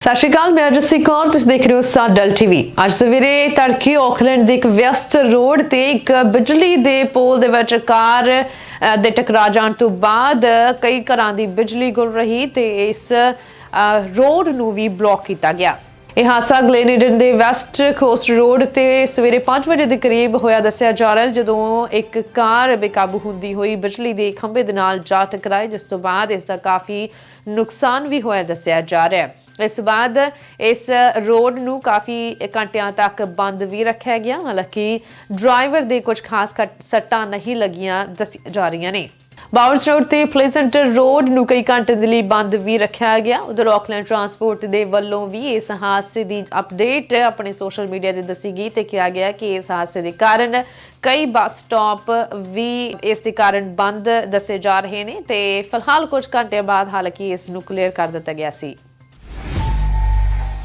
ਸਤਿ ਸ਼੍ਰੀ ਅਕਾਲ, ਮੈਂ ਜਸੀ ਕੌਰ, ਤੁਸੀਂ ਦੇਖ ਰਹੇ ਹੋ ਸਾਡਲ ਟੀਵੀ ਅੱਜ ਸਵੇਰੇ ਤੜਕੇ ਆਕਲੈਂਡ ਦੇ ਇੱਕ ਵਿਅਸਤ ਰੋਡ ਤੇ ਇੱਕ ਬਿਜਲੀ ਦੇ ਪੋਲ ਦੇ ਵਿੱਚ ਕਾਰ ਦੇ ਟਕਰਾ ਜਾਣ ਤੋਂ ਬਾਅਦ ਕਈ ਘਰਾਂ ਦੀ ਬਿਜਲੀ ਗੁਲ ਰਹੀ ਤੇ ਇਸ ਰੋਡ ਨੂੰ ਵੀ ਬਲੌਕ ਕੀਤਾ ਗਿਆ। ਇਹ ਹਾਦਸਾ ਗਲੇਨਿਡਨ ਦੇ ਵੈਸਟ ਕੋਸਟ ਰੋਡ ਤੇ ਸਵੇਰੇ 5 ਵਜੇ ਦੇ ਕਰੀਬ ਹੋਇਆ ਦੱਸਿਆ ਜਾ ਰਿਹਾ ਜਦੋਂ ਇੱਕ ਕਾਰ ਬੇਕਾਬੂ ਹੁੰਦੀ ਹੋਈ ਬਿਜਲੀ ਦੇ ਖੰਭੇ ਦੇ ਨਾਲ ਜਾ ਟਕਰਾਈ, ਜਿਸ ਤੋਂ ਬਾਅਦ ਇਸ ਦਾ ਕਾਫੀ ਨੁਕਸਾਨ ਵੀ ਹੋਇਆ ਦੱਸਿਆ ਜਾ ਰਿਹਾ ਹੈ। ਇਸ ਤੋਂ ਬਾਅਦ ਇਸ ਰੋਡ ਨੂੰ ਕਾਫੀ ਘੰਟਿਆਂ ਤੱਕ ਬੰਦ ਵੀ ਰੱਖਿਆ ਗਿਆ, ਹਾਲਾਂਕਿ ਡਰਾਈਵਰ ਦੇ ਕੁਝ ਖਾਸ ਕੱਟ- ਸੱਟਾਂ ਨਹੀਂ ਲੱਗੀਆਂ ਦੱਸੀਆਂ ਜਾ ਰਹੀਆਂ ਨੇ। ਬਾਵਰਸ ਰੋਡ ਤੇ ਪੁਲਿਸ ਸੈਂਟਰ ਰੋਡ ਨੂੰ ਕਈ ਘੰਟੇ ਦੇ ਲਈ ਬੰਦ ਵੀ ਰੱਖਿਆ ਗਿਆ। ਉਧਰ ਆਕਲੈਂਡ ਟਰਾਂਸਪੋਰਟ ਦੇ ਵੱਲੋਂ ਵੀ ਇਸ ਹਾਦਸੇ ਦੀ ਅਪਡੇਟ ਆਪਣੇ ਸੋਸ਼ਲ ਮੀਡੀਆ ਤੇ ਦੱਸੀ ਗਈ ਤੇ ਕਿਹਾ ਗਿਆ ਕਿ ਇਸ ਹਾਦਸੇ ਦੇ ਕਾਰਨ ਕਈ ਬੱਸ ਸਟਾਪ ਵੀ ਇਸ ਦੇ ਕਾਰਨ ਬੰਦ ਦੱਸੇ ਜਾ ਰਹੇ ਨੇ ਤੇ ਫਿਲਹਾਲ ਕੁਝ ਘੰਟੇ ਬਾਅਦ ਹਾਲਾਂਕਿ ਇਸ ਨੂੰ ਕਲੀਅਰ ਕਰ ਦਿੱਤਾ ਗਿਆ ਸੀ।